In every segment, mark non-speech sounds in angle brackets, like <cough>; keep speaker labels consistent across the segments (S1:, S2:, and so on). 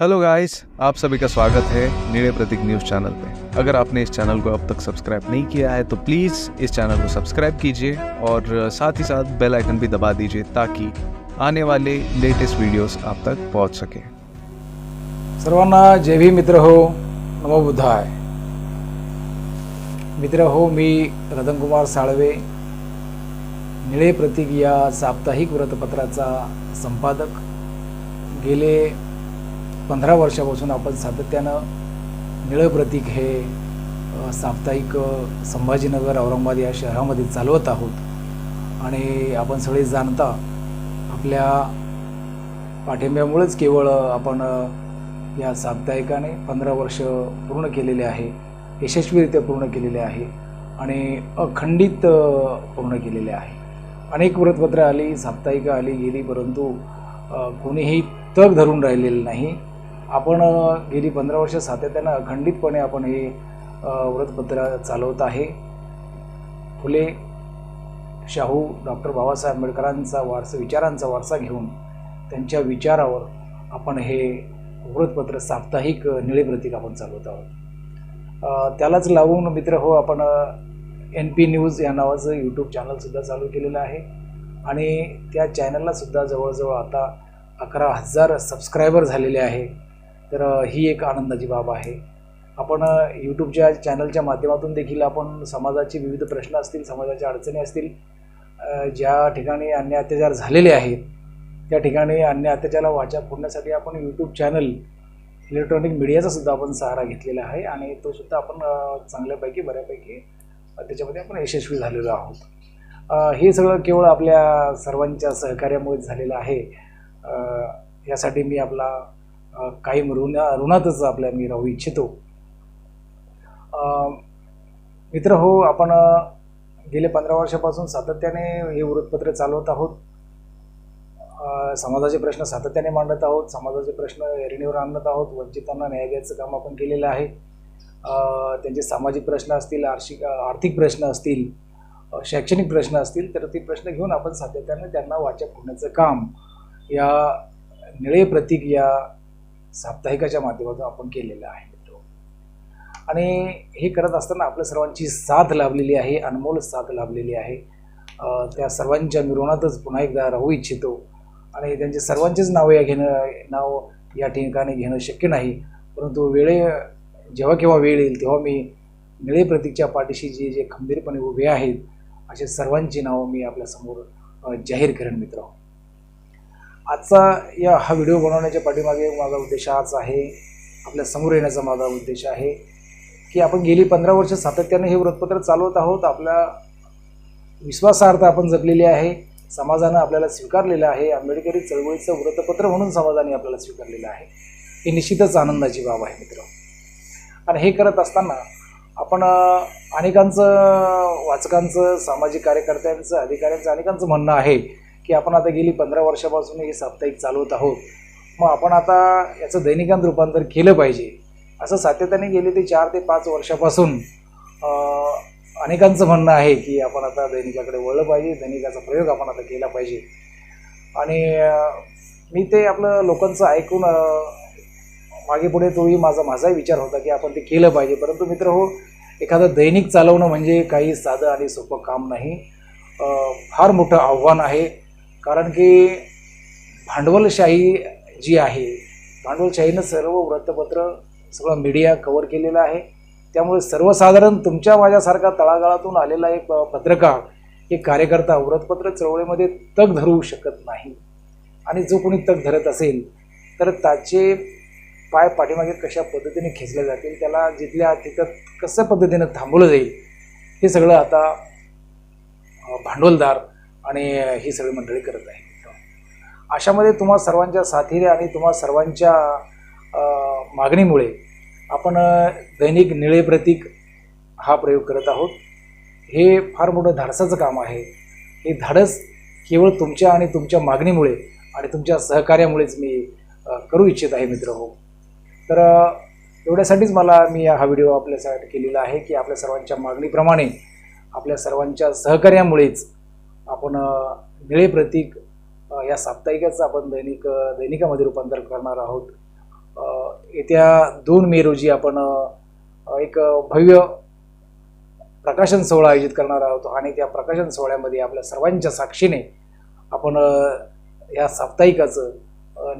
S1: Hello guys आप सभी का स्वागत है नीले प्रतीक न्यूज चैनल पे। अगर आपने इस चैनल को अब तक सब्सक्राइब नहीं किया है तो प्लीज़ इस चैनल को सब्सक्राइब कीजिए और साथ ही साथ बेल आइकन भी दबा दीजिए ताकि आने वाले लेटेस्ट वीडियोस आप तक पहुंच सके।
S2: सर्वांना जय भी मित्र हो। नमो बुद्धाय। मित्र हो मी रतन कुमार साळवे। निळे प्रतीक या साप्ताहिक वृत्तपत्राचा संपादक। गेले पंधरा वर्षापासून आपण सातत्यानं निळं प्रतीक हे साप्ताहिक संभाजीनगर औरंगाबाद या शहरामध्ये चालवत आहोत. आणि आपण सगळे जाणता आपल्या पाठिंब्यामुळेच केवळ आपण या साप्ताहिकाने पंधरा वर्ष पूर्ण केलेले आहे यशस्वीरित्या पूर्ण केलेले आहे आणि अखंडित पूर्ण केलेले आहे. अनेक वृत्तपत्रं आली साप्ताहिकं आली गेली परंतु कोणीही तग धरून राहिलेलं नाही. आपण गेली पंधरा वर्ष सातत्यानं अखंडितपणे आपण हे वृत्तपत्र चालवत आहे. फुले शाहू डॉक्टर बाबासाहेब आंबेडकरांचा वारसा विचारांचा वारसा घेऊन त्यांच्या विचारावर आपण हे वृत्तपत्र साप्ताहिक निळे प्रतीक आपण चालवत आहोत. त्यालाच लावून मित्र हो आपण एन पी न्यूज या नावाचं यूट्यूब चॅनलसुद्धा चालू केलेलं आहे. आणि त्या चॅनललासुद्धा जवळजवळ आता अकरा हजार सबस्क्रायबर झालेले आहे. तर ही एक आनंदाची बाब आहे. आपण यूट्यूबच्या चॅनलच्या माध्यमातून देखील आपण समाजाचे विविध प्रश्न असतील समाजाच्या अडचणी असतील ज्या ठिकाणी अन्य अत्याचार झालेले आहेत त्या ठिकाणी अन्य अत्याचाराला वाचा फोडण्यासाठी आपण यूट्यूब चॅनल इलेक्ट्रॉनिक मीडियाचा सुद्धा आपण सहारा घेतलेला आहे आणि तो सुद्धा आपण चांगल्यापैकी बऱ्यापैकी त्याच्यामध्ये आपण यशस्वी झालेलो आहोत. हे सगळं केवळ आपल्या सर्वांच्या सहकार्यामुळेच झालेलं आहे. यासाठी मी आपला कायम ऋण ऋणातच आपल्या मी राहू इच्छितो. मित्र हो आपण गेले पंधरा वर्षापासून सातत्याने हे वृत्तपत्र चालवत आहोत. समाजाचे प्रश्न सातत्याने मांडत आहोत. समाजाचे प्रश्न एरणीवर आणत आहोत. वंचितांना न्याय द्यायचं काम आपण केलेलं आहे. त्यांचे सामाजिक प्रश्न असतील आर्थिक आर्थिक प्रश्न असतील शैक्षणिक प्रश्न असतील तर ते प्रश्न घेऊन आपण सातत्याने त्यांना वाचक होण्याचं काम या निळे प्रतीक या साप्ताहिकाच्या माध्यमातून आपण केलेलं आहे मित्र आणि हे करत असताना आपल्या सर्वांची साथ लाभलेली आहे अनमोल साथ लाभलेली आहे. त्या सर्वांच्या मिरवणातच पुन्हा एकदा राहू इच्छितो. आणि त्यांचे सर्वांचेच नाव या घेणं नाव या ठिकाणी घेणं शक्य नाही. परंतु वेळे जेव्हा केव्हा वेळ येईल तेव्हा मी निळे प्रतीकच्या पाठीशी जे जे खंबीरपणे उभे आहेत असे सर्वांची नावं मी आपल्यासमोर जाहीर करेन मित्र आजचा या हा व्हिडिओ बनवण्याच्या पाठीमागे माझा उद्देश हाच आहे आपल्यासमोर येण्याचा माझा उद्देश आहे की आपण गेली पंधरा वर्ष सातत्याने हे वृत्तपत्र चालवत आहोत आपल्या विश्वासार्हता आपण जपलेली आहे समाजानं आपल्याला स्वीकारलेलं आहे आंबेडकरी चळवळीचं वृत्तपत्र म्हणून समाजाने आपल्याला स्वीकारलेलं आहे. ही निश्चितच आनंदाची बाब आहे मित्र. आणि हे करत असताना आपण अनेकांचं वाचकांचं सामाजिक कार्यकर्त्यांचं अधिकाऱ्यांचं अनेकांचं म्हणणं आहे की आपण आता गेली पंधरा वर्षापासून हे साप्ताहिक चालवत आहोत. मग आपण आता याचं दैनिकांत रूपांतर केलं पाहिजे. असं सातत्याने गेले ते चार ते पाच वर्षापासून अनेकांचं म्हणणं आहे की आपण आता दैनिकाकडे वळलं पाहिजे दैनिकाचा प्रयोग आपण आता केला पाहिजे. आणि मी ते आपलं लोकांचं ऐकून मागे पुढे तोही माझा माझाही विचार होता की आपण ते केलं पाहिजे. परंतु मित्र हो एखादं दैनिक चालवणं म्हणजे काही साधं आणि सोपं काम नाही. फार मोठं आव्हान आहे. कारण की भांडवलशाही जी आहे भांडवलशाहीनं सर्व वृत्तपत्र सगळं मीडिया कवर केलेलं आहे. त्यामुळे सर्वसाधारण तुमच्या माझ्यासारखा तळागाळातून आलेला एक पत्रकार एक कार्यकर्ता वृत्तपत्र चळवळीमध्ये तग धरू शकत नाही. आणि जो कोणी तग धरत असेल तर त्याचे पाय पाठीमागे कशा पद्धतीने खेचले जातील त्याला जिथल्या तिथं कसं पद्धतीनं थांबवलं जाईल हे सगळं आता भांडवलदार आणि ही सगळी मंडळी करत आहे. अशामध्ये तुम्हा सर्वांच्या साथीने आणि तुम्हा सर्वांच्या मागणीमुळे आपण दैनिक निळे प्रतीक हा प्रयोग करत आहोत. हे फार मोठं धाडसाचं काम आहे. हे धाडस केवळ तुमच्या आणि तुमच्या मागणीमुळे आणि तुमच्या सहकार्यामुळेच मी करू इच्छित आहे मित्र हो. तर एवढ्यासाठीच मला मी हा व्हिडिओ आपल्यासाठी केलेला आहे की आपल्या सर्वांच्या मागणीप्रमाणे आपल्या सर्वांच्या सहकार्यामुळेच आपण निळे प्रतीक या साप्ताहिकाचं आपण दैनिक दैनिकामध्ये रूपांतर करणार आहोत. येत्या दोन मे रोजी आपण एक भव्य प्रकाशन सोहळा आयोजित करणार आहोत आणि त्या प्रकाशन सोहळ्यामध्ये आपल्या सर्वांच्या साक्षीने आपण या साप्ताहिकाचं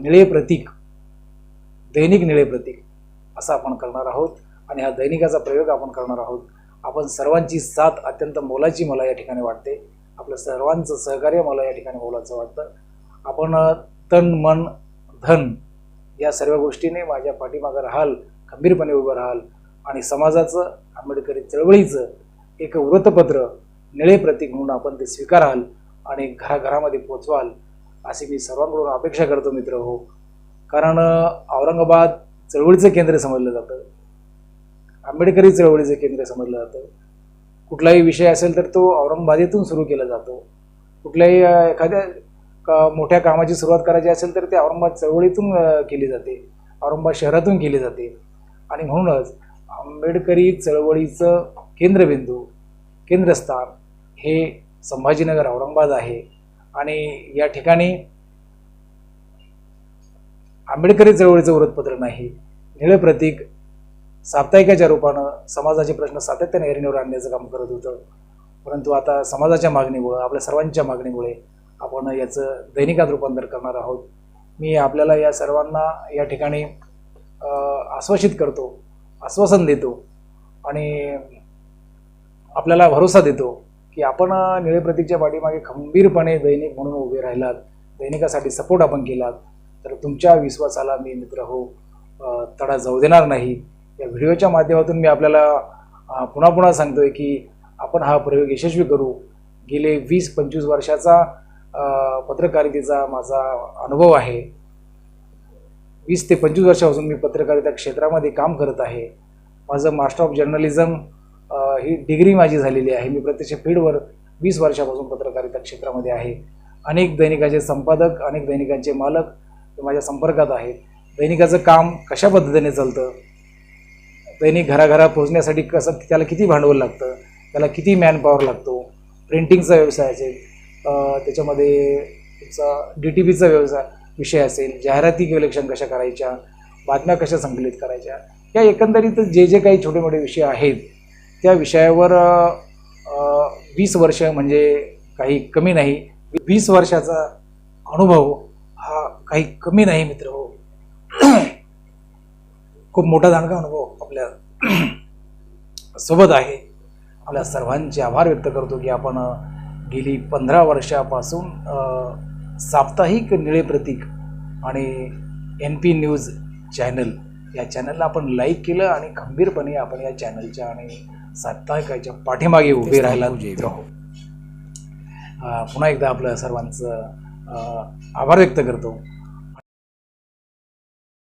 S2: निळे प्रतीक दैनिक निळे प्रतीक असं आपण करणार आहोत आणि हा दैनिकाचा प्रयोग आपण करणार आहोत. आपण सर्वांची साथ अत्यंत मोलाची मला या ठिकाणी वाटते. आपलं सर्वांचं सहकार्य मला या ठिकाणी बोलायचं वाटतं. आपण तन मन धन या सर्व गोष्टीने माझ्या पाठीमागं राहाल खंबीरपणे उभं राहाल आणि समाजाचं आंबेडकरी चळवळीचं एक वृत्तपत्र निळे प्रतीक म्हणून आपण ते स्वीकाराल आणि घराघरामध्ये पोचवाल अशी मी सर्वांकडून अपेक्षा करतो मित्र हो. कारण औरंगाबाद चळवळीचं केंद्र समजलं जातं. आंबेडकरी चळवळीचं केंद्र समजलं जातं. कुठलाही विषय असेल तर तो औरंगाबादेतून सुरू केला जातो. कुठल्याही एखाद्या का मोठ्या कामाची सुरुवात करायची असेल तर ते औरंगाबाद चळवळीतून केली जाते. औरंगाबाद शहरातून केली जाते. आणि म्हणूनच आंबेडकरी चळवळीचं केंद्रबिंदू केंद्रस्थान हे संभाजीनगर औरंगाबाद आहे. आणि या ठिकाणी आंबेडकरी चळवळीचं वृत्तपत्र नाही. निळे प्रतीक साप्ताहिकाच्या रूपानं समाजाचे प्रश्न सातत्याने ऐरणीवर आणण्याचं काम करत होतं. परंतु आता समाजाच्या मागणीमुळं आपल्या सर्वांच्या मागणीमुळे आपण याचं दैनिकात रूपांतर करणार आहोत. मी आपल्याला या सर्वांना या ठिकाणी आश्वासित करतो आश्वासन देतो आणि आपल्याला भरोसा देतो की आपण निळे प्रतीकच्या पाठीमागे खंबीरपणे दैनिक म्हणून उभे राहिलात दैनिकासाठी सपोर्ट आपण केलात तर तुमच्या विश्वासाला मी मित्र हो तडा जाऊ देणार नाही. या व्हिडिओच्या माध्यमातून मी आपल्याला पुन्हा पुन्हा सांगतोय की आपण हा प्रयोग यशस्वी करू. गेले वीस पंचवीस वर्षाचा पत्रकारितेचा माझा अनुभव आहे. वीस ते पंचवीस वर्षापासून मी पत्रकारिता क्षेत्रामध्ये काम करत आहे. माझं मास्टर ऑफ जर्नलिझम ही डिग्री माझी झालेली आहे. मी प्रत्यक्ष फील्डवर वीस वर्षापासून पत्रकारिता क्षेत्रामध्ये आहे. अनेक दैनिकाचे संपादक अनेक दैनिकांचे मालक माझ्या संपर्कात आहेत. दैनिकाचं काम कशा पद्धतीने चालतं? दैनिक घराघरा पोहोचण्यासाठी कसं त्याला किती भांडवल लागतं त्याला किती मॅन पॉवर लागतो प्रिंटिंगचा व्यवसाय असेल त्याच्यामध्ये तुमचा डी टी पीचा व्यवसाय विषय असेल जाहिराती कलेक्शन कशा करायच्या बातम्या कशा संकलित करायच्या या एकंदरीत जे जे काही छोटे मोठे विषय आहेत त्या विषयावर वीस वर्ष म्हणजे काही कमी नाही. वीस वर्षाचा अनुभव हा काही कमी नाही मित्र हो. खूप मोठा दांडगा अनुभव आपल्या <clears throat> सोबत आहे. आपल्या सर्वांचे आभार व्यक्त करतो की आपण गेली पंधरा वर्षापासून साप्ताहिक निळे प्रतीक आणि एन पी न्यूज चॅनल या चॅनलला आपण लाईक केलं आणि खंबीरपणे आपण या चॅनलच्या आणि साप्ताहिकाच्या पाठीमागे उभे राहायला हो. पुन्हा एकदा आपलं सर्वांचं आभार व्यक्त करतो.